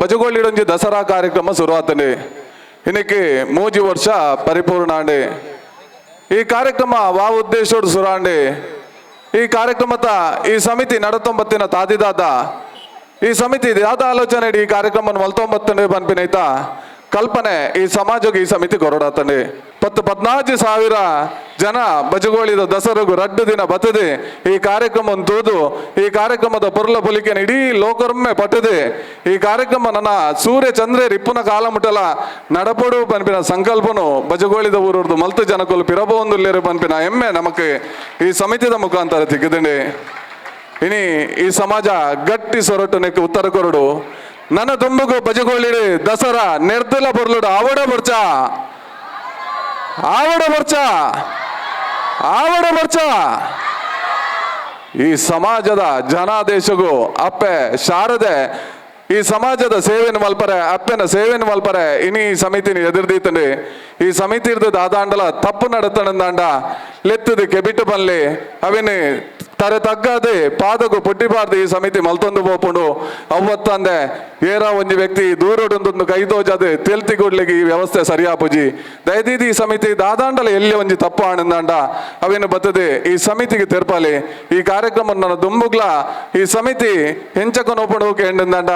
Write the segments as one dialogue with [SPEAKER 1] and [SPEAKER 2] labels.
[SPEAKER 1] ಬಜಗೋಳಿಡೊಂಜಿ ದಸರಾ ಕಾರ್ಯಕ್ರಮ ಶುರುವಾತಂಡೆ ಇನ್ನಕ್ಕೆ ಮೂಜಿ ವರ್ಷ ಪರಿಪೂರ್ಣ ಅಂಡೆ ಈ ಕಾರ್ಯಕ್ರಮ ವಾ ಉದ್ದೇಶೋಡು ಸುರಾಂಡೆ ಈ ಕಾರ್ಯಕ್ರಮದ ಈ ಸಮಿತಿ ನಡತೊಂಬತ್ತಿನ ತಾದಿದಾದ ಈ ಸಮಿತಿ ಯಾದ ಆಲೋಚನೆ ಈ ಕಾರ್ಯಕ್ರಮ ಮಲ್ತೊಂಬತ್ತನೇ ಬನ್ಪಿನೈತ ಕಲ್ಪನೆ ಈ ಸಮಾಜಕ್ಕೆ ಈ ಸಮಿತಿ ಕೊರಡಾತಂಡೆ ಪತ್ತು ಪದ್ನಾಲ್ಕು ಸಾವಿರ ಜನ ಬಜಗೋಳಿದ ದಸರಗು ರಡ್ಡು ದಿನ ಬತದೆ ಈ ಕಾರ್ಯಕ್ರಮ ತೂದು ಈ ಕಾರ್ಯಕ್ರಮದ ಪೊರ್ಲ ಪುಲಿಕೆನ ಇಡೀ ಲೋಕರೊಮ್ಮೆ ಪಟ್ಟದೆ. ಈ ಕಾರ್ಯಕ್ರಮ ನನ್ನ ಸೂರ್ಯ ಚಂದ್ರ ರಿಪ್ಪುನ ಕಾಲ ಮುಟ್ಟಲ ನಡಪಡು ಪನ್ಪಿನ ಸಂಕಲ್ಪನು ಬಜಗೋಳಿದ ಊರದು ಮಲ್ತು ಜನಕುಲು ಪಿರಬೊಂದುಲ್ಲೇರು ಪನ್ಪಿನ ಹೆಮ್ಮೆ ನಮಗೆ ಈ ಸಮಿತಿದ ಮುಖಾಂತರ ತಿಕ್ಕಿದಂಡೆ. ಇನಿ ಈ ಸಮಾಜ ಗಟ್ಟಿ ಸೊರಟು ನೆಕ್ಕೆ ಉತ್ತರ ಕೊರಡು. ನನ್ನ ತುಂಬಗೂ ಬಜಗೋಳಿಡಿ ದಸರಾ ನಿರ್ದಲ ಬರ್ಲುಡು ಅವಡ ಬರ್ಚ. ಆವಡ ಬರ್ಚ ಆವಡ ಬರ್ಚ ಈ ಸಮಾಜದ ಜನಾದೇಶಗೂ ಅಪ್ಪೆ ಶಾರದೆ, ಈ ಸಮಾಜದ ಸೇವೆಯನ್ನು ಮಲ್ಪರೆ ಅಪ್ಪೆನ ಸೇವೆಯನ್ನು ಮಲ್ಪರೆ ಇನಿ ಈ ಸಮಿತಿನ ಈ ಸಮಿತಿ ಇರ್ದ ದಾದಾಂಡಲ ತಪ್ಪು ನಡತನಂದಾಂಡ ಲೆತ್ತದು ಕೆಬಿಟ್ಟು ಬನ್ಲಿ, ಅವಿನಿ ತರೆ ತಗ್ಗದೆ ಪಾದಗು ಪುಟ್ಟಿಬಾರ್ದು ಈ ಸಮಿತಿ ಮಲ್ತೊಂದು ಪೋಪುಂಡು ಅವತ್ತಂದೆ ಏರ ಒಂಜಿ ವ್ಯಕ್ತಿ ದೂರಡೊಂದೊಂದು ಕೈದೋಜದೆ ತೆಲ್ತಿಗೊಡ್ಲಿಗೆ ಈ ವ್ಯವಸ್ಥೆ ಸರಿಯಾಪುಜಿ ದಯದೀದಿ ಈ ಸಮಿತಿ ದಾದಾಂಡಲ ಎಲ್ಲಿ ಒಂಜಿ ತಪ್ಪು ಆನಂದಾಂಡ? ಅವೇನು ಬತ್ತದೆ? ಈ ಸಮಿತಿಗೆ ತೆರಪಾಲಿ. ಈ ಕಾರ್ಯಕ್ರಮ ನನ್ನ ದುಂಬುಗ್ಲ. ಈ ಸಮಿತಿ ಹೆಂಚಕೊಂಡು ಹೋಗಿ ಎಂಡಂದಾಂಡ?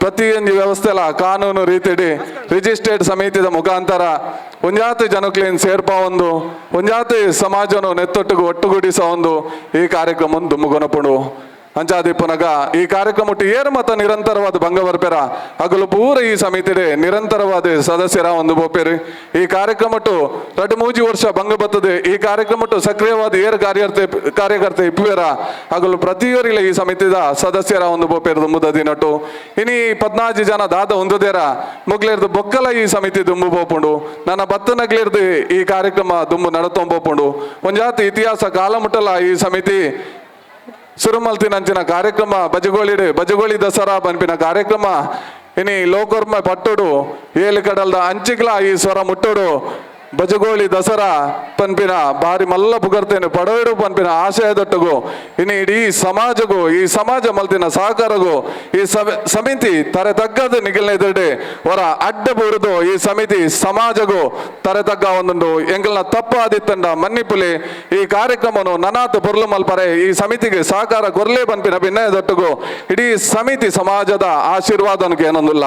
[SPEAKER 1] ಪ್ರತಿಯೊಂದು ವ್ಯವಸ್ಥೆಲ ಕಾನೂನು ರೀತಿಡಿ ರಿಜಿಸ್ಟರ್ಡ್ ಸಮಿತಿದ ಮುಖಾಂತರ ಒಂಜಾತಿ ಜನಕ್ಲೇನ್ ಸೇರ್ಪ ಒಂದು, ಒಂಜಾತಿ ಸಮಾಜನು ನೆತ್ತೊಟ್ಟಿಗೆ ಒಟ್ಟುಗೂಡಿಸ ಒಂದು ಈ ಕಾರ್ಯಕ್ರಮ ದುಮ್ಮುಗೊನಪುಡು ಅಂಚಾದಿಪ್ಪನಗ ಈ ಕಾರ್ಯಕ್ರಮ ಏರು ಮತ ನಿರಂತರವಾದ ಭಂಗ ಬರ್ಪೆರ ಹಗಲು ಪೂರ ಈ ಸಮಿತಿಡೆ ನಿರಂತರವಾದ ಸದಸ್ಯರ ಒಂದು ಬೋಪೇರಿ ಈ ಕಾರ್ಯಕ್ರಮ ರಟು ಮೂಜಿ ವರ್ಷ ಭಂಗ ಬರ್ತದೆ ಈ ಕಾರ್ಯಕ್ರಮ ಸಕ್ರಿಯವಾದ ಏರ್ ಕಾರ್ಯಕರ್ತೆ ಕಾರ್ಯಕರ್ತೆ ಇಪ್ಪುವೆರ ಹಗಲು ಪ್ರತಿಯೊರಿಲ್ಲ ಈ ಸಮಿತಿದ ಸದಸ್ಯರ ಒಂದು ಬೋಪೇರು ದುಂಬುದ ದಿನಟ್ಟು. ಇನಿ ಪದ್ನಾಲ್ಕು ಜನ ದಾದ ಹೊಂದದೇರ ಮುಗ್ಲೇರ್ದು ಬೊಕ್ಕಲ ಈ ಸಮಿತಿ ದುಂಬು ಬೋಪುಂಡು ನನ್ನ ಬತ್ತನಗ್ಲಿರ್ದು ಈ ಕಾರ್ಯಕ್ರಮ ದುಂಬು ನಡತೊಂಬೋಪುಂಡು ಒಂಜಾತಿ ಇತಿಹಾಸ ಕಾಲ ಮುಟ್ಟಲ ಈ ಸಮಿತಿ ಸುರುಮಲ್ತಿನಂಚಿನ ಕಾರ್ಯಕ್ರಮ, ಬಜಗೋಳಿ ಬಜಗೋಳಿ ದಸರಾ ಪನ್ಪಿನ ಕಾರ್ಯಕ್ರಮ. ಇನಿ ಲೋಕರ್ಮ ಪಟ್ಟುಡು ಏಳು ಕಡಲ್ದ ಅಂಚಿಕ್ಲ ಈ ಸ್ವರ ಮುಟ್ಟುಡು. ಬಜಗೋಳಿ ದಸರಾ ಪನ್ಪಿನ ಬಾರಿ ಮಲ್ಲ ಪುಗರ್ತೇನೆ ಪಡೋಡು ಪನ್ಪಿನ ಆಶಯದೊಟ್ಟಗು. ಇನ್ನು ಇಡೀ ಸಮಾಜಗೂ, ಈ ಸಮಾಜ ಮಲ್ತಿನ ಸಹಕಾರಗೂ, ಈ ಸಮಿತಿ ತರೆ ತಗ್ಗದ ನಿಗಲ್ನೆದಡೆ ಹೊರ ಅಡ್ಡ ಬುರುದು ಈ ಸಮಿತಿ ಸಮಾಜಗೂ ತರೆ ತಗ್ಗ ಒಂದುಂಡು. ಎಂಗಲ್ನ ತಪ್ಪಾದಿತ್ತಂಡ ಮನ್ನಿಪುಲಿ ಈ ಕಾರ್ಯಕ್ರಮನು ನನಾತ್ ಪೊರ್ಲು ಮಲ್ಪರೆ ಈ ಸಮಿತಿಗೆ ಸಹಕಾರ ಕೊರಲೇ ಪನ್ಪಿನ ಭಿನ್ನಯದೊಟ್ಟಗು. ಇಡೀ ಸಮಿತಿ ಸಮಾಜದ ಆಶೀರ್ವಾದನಕ್ಕೆ ಏನೊಂದಿಲ್ಲ.